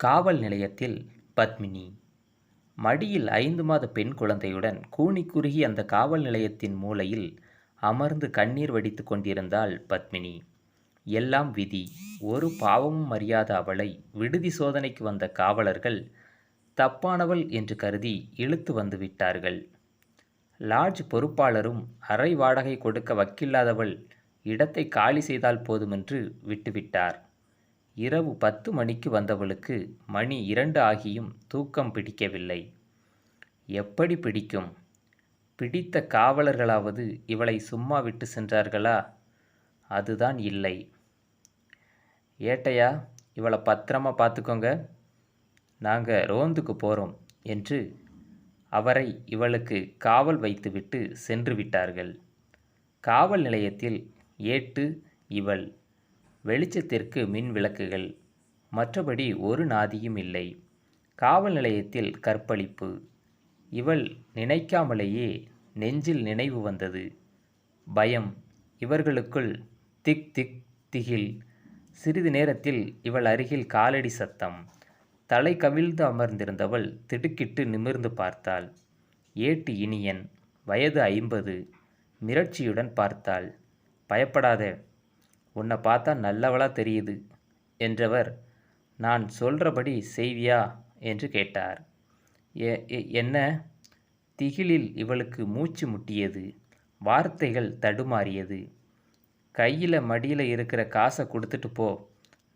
காவல் நிலையத்தில் பத்மினி. மடியில் ஐந்து மாத பெண் குழந்தையுடன் கூனி குறுகி அந்த காவல் நிலையத்தின் மூலையில் அமர்ந்து கண்ணீர் வடித்து கொண்டிருந்தாள் பத்மினி. எல்லாம் விதி. ஒரு பாவமும் அறியாத அவளை விடுதி சோதனைக்கு வந்த காவலர்கள் தப்பானவள் என்று கருதி இழுத்து வந்து விட்டார்கள். லாட்ஜ் பொறுப்பாளரும் அறை வாடகை கொடுக்க வக்கில்லாதவள் இடத்தை காலி செய்தால் போதுமென்று விட்டுவிட்டார். இரவு பத்து மணிக்கு வந்தவளுக்கு மணி இரண்டு ஆகியும் தூக்கம் பிடிக்கவில்லை. எப்படி பிடிக்கும்? பிடித்த காவலர்களாவது இவளை சும்மா விட்டு சென்றார்களா? அதுதான் இல்லை. ஏட்டையா இவளை பத்திரமா பார்த்துக்கோங்க. நாங்கள் ரோந்துக்கு போகிறோம் என்று அவரை இவளுக்கு காவல் வைத்துவிட்டு சென்று விட்டார்கள். காவல் நிலையத்தில் ஏட்டு இவள் வெளிச்சத்திற்கு மின் விளக்குகள். மற்றபடி ஒரு நாதியும் இல்லை. காவல் நிலையத்தில் கற்பழிப்பு. இவள் நினைக்காமலேயே நெஞ்சில் நினைவு வந்தது. பயம். இவர்களுக்குள் திக் திக் திகில். சிறிது நேரத்தில் இவள் அருகில் காலடி சத்தம். தலை கவிழ்ந்து அமர்ந்திருந்தவள் திடுக்கிட்டு நிமிர்ந்து பார்த்தாள். ஏட்டு இனியன். வயது ஐம்பது. மிரட்சியுடன் பார்த்தாள். பயப்படாத உன்னை பார்த்தா நல்லவளா தெரியுது என்றவர் நான் சொல்கிறபடி செய்வியா? என்று கேட்டார். என்ன? திகிலில் இவளுக்கு மூச்சு முட்டியது வார்த்தைகள் தடுமாறியது. கையில் மடியில் இருக்கிற காசை கொடுத்துட்டு போ.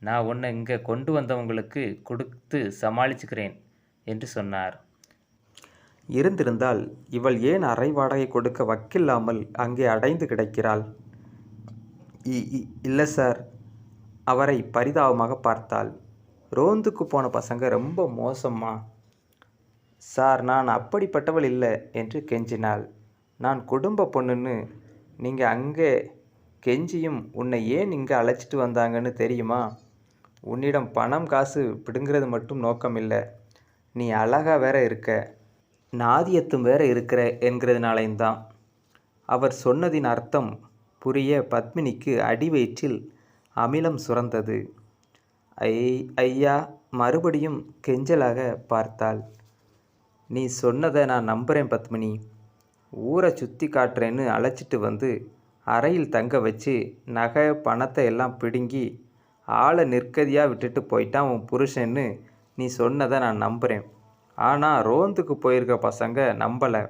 நான் உன்னை இங்கே கொண்டு வந்தவங்களுக்கு கொடுத்து சமாளிச்சுக்கிறேன் என்று சொன்னார். இருந்திருந்தால் இவள் ஏன் அறை வாடகை கொடுக்க வக்கில்லாமல் அங்கே அடைந்து கிடக்கிறாள்? இல்லை சார். அவரை பரிதாபமாக பார்த்தாள். ரோந்துக்கு போன பசங்க ரொம்ப மோசமா சார் நான் அப்படிப்பட்டவள் இல்லை என்று கெஞ்சினாள். நான் குடும்ப பொண்ணுன்னு நீங்கள் அங்கே கெஞ்சியும் உன்னை ஏன் இங்கே அழைச்சிட்டு வந்தாங்கன்னு தெரியுமா? உன்னிடம் பணம் காசு பிடுங்கிறது மட்டும் நோக்கம் இல்லை. நீ அழகாக வேற இருக்க. நாதியத்தும் வேற இருக்கிற என்கிறதுனாலையும் தான். அவர் சொன்னதின் அர்த்தம் புரிய பத்மினிக்கு அடி வயிற்றில் அமிலம் சுரந்தது. ஐ ஐயா மறுபடியும் கெஞ்சலாக பார்த்தாள். நீ சொன்னதை நான் நம்புகிறேன் பத்மினி. ஊரை சுற்றி காட்டுறேன்னு அழைச்சிட்டு வந்து அறையில் தங்க வச்சு நகை பணத்தை எல்லாம் பிடுங்கி ஆளை நிற்கதியாக விட்டுட்டு போயிட்டான் உன் புருஷன்னு நீ சொன்னதை நான் நம்புகிறேன் ஆனால் ரோந்துக்கு போயிருக்க பசங்க நம்பலை.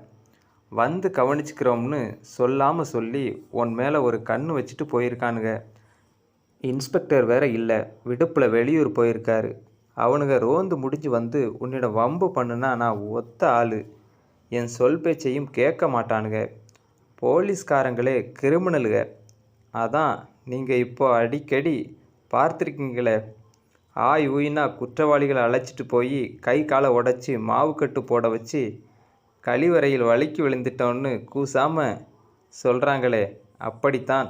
வந்து கவனிச்சுக்கிறோம்னு சொல்லாமல் சொல்லி உன் மேலே ஒரு கண் வச்சுட்டு போயிருக்கானுங்க. இன்ஸ்பெக்டர் வேற இல்லை. விடுப்பில் வெளியூர் போயிருக்காரு. அவனுங்க ரோந்து முடிஞ்சு வந்து உன்னிடம் வம்பு பண்ணுனா நான் ஒத்த ஆள். என் சொல் பேச்சையும் கேட்க மாட்டானுங்க. போலீஸ்காரங்களே கிரிமினலுங்க. அதான் நீங்கள் இப்போ அடிக்கடி பார்த்துருக்கீங்களே. ஆய் ஊயினா குற்றவாளிகளை அழைச்சிட்டு போய் கை காலை உடச்சி மாவுக்கட்டு போட வச்சு கழிவறையில் வழுக்கி விழுந்துட்டோன்னு கூசாம சொல்கிறாங்களே அப்படித்தான்.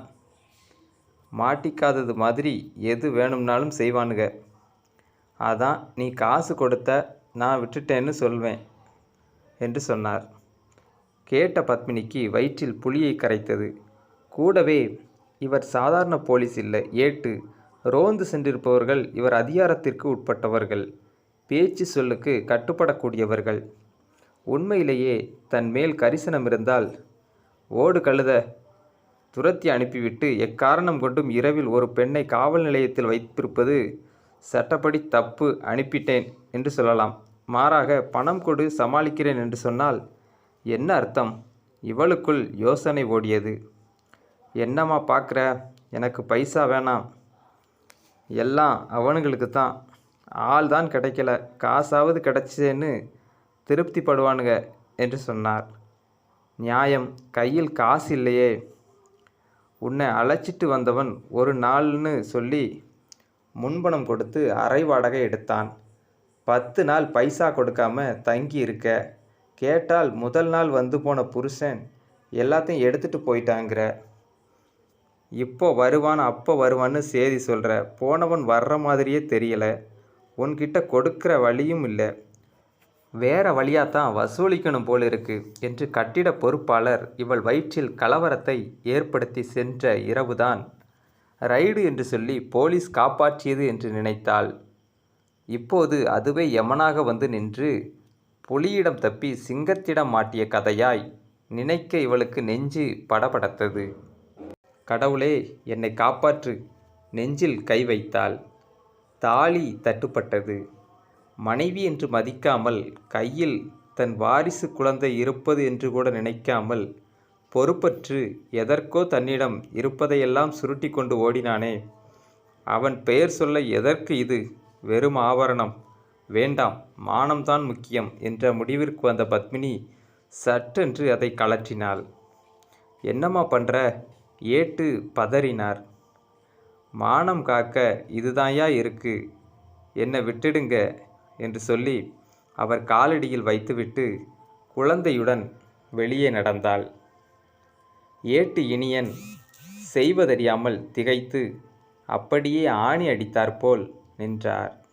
மாட்டிக்காதது மாதிரி எது வேணும்னாலும் செய்வானுங்க அதான் நீ காசு கொடுத்த நான் விட்டுட்டேன்னு சொல்வேன் என்று சொன்னார். கேட்ட பத்மினிக்கு வயிற்றில் புளியை கரைத்தது. கூடவே இவர் சாதாரண போலீஸ் இல்லை ஏட்டு. ரோந்து சென்றிருப்பவர்கள் இவர் அதிகாரத்திற்கு உட்பட்டவர்கள். பேச்சு சொல்லுக்கு கட்டுப்படக்கூடியவர்கள். உண்மையிலேயே தன் மேல் கரிசனம் இருந்தால் ஓடு கழுத துரத்தி அனுப்பிவிட்டு எக்காரணம் கொண்டும் இரவில் ஒரு பெண்ணை காவல் நிலையத்தில் வைத்திருப்பது சட்டப்படி தப்பு அனுப்பிட்டேன் என்று சொல்லலாம். மாறாக பணம் கொடு சமாளிக்கிறேன் என்று சொன்னால் என்ன அர்த்தம்? இவளுக்குள் யோசனை ஓடியது. என்னம்மா பார்க்குற? எனக்கு பைசா வேணாம். எல்லாம் அவனுங்களுக்கு தான் ஆள் தான் கிடைக்கல. காசாவது கிடைச்சேன்னு திருப்திப்படுவானுங்க என்று சொன்னார். நியாயம் கையில் காசு இல்லையே. உன்னை அழைச்சிட்டு வந்தவன் ஒரு நாள்னு சொல்லி முன்பணம் கொடுத்து அரை வாடகை எடுத்தான். பத்து நாள் பைசா கொடுக்காம தங்கி இருக்க. கேட்டால் முதல் நாள் வந்து போன புருஷன் எல்லாத்தையும் எடுத்துட்டு போயிட்டாங்கிற. இப்போ வருவான் அப்போ வருவான்னு சேதி சொல்கிற போனவன் வர்ற மாதிரியே தெரியலை. உன்கிட்ட கொடுக்குற வழியும் இல்லை. வேற வழியாக தான் வசூலிக்கணும் போல் இருக்கு என்று கட்டிட பொறுப்பாளர் இவள் வயிற்றில் கலவரத்தை ஏற்படுத்தி சென்ற இரவுதான். ரைடு என்று சொல்லி போலீஸ் காப்பாற்றியது என்று நினைத்தாள். இப்போது அதுவே யமனாக வந்து நின்று புலியிடம் தப்பி சிங்கத்திடம் மாட்டிய கதையாய் நினைக்க இவளுக்கு நெஞ்சு படபடத்தது. கடவுளே என்னை காப்பாற்று நெஞ்சில் கை வைத்தாள். தாலி தட்டுப்பட்டது. மனைவி என்று மதிக்காமல் கையில் தன் வாரிசு குழந்தை இருப்பது என்று கூட நினைக்காமல் பொறுப்பற்று எதற்கோ தன்னிடம் இருப்பதையெல்லாம் சுருட்டி கொண்டு ஓடினானே. அவன் பெயர் சொல்ல எதற்கு இது? வெறும் ஆபரணம் வேண்டாம் மானம்தான் முக்கியம் என்ற முடிவிற்கு வந்த பத்மினி சட்டென்று அதை கழற்றினாள். என்னம்மா பண்ற? ஏட்டு பதறினார். மானம் காக்க இதுதான்யா இருக்கு. என்னை விட்டுடுங்க. என்று சொல்லி அவர் காலடியில் வைத்துவிட்டு குழந்தையுடன் வெளியே நடந்தாள். ஏட்டு இனியன் செய்வதறியாமல் திகைத்து அப்படியே ஆணி அடித்தாற்போல் நின்றார்.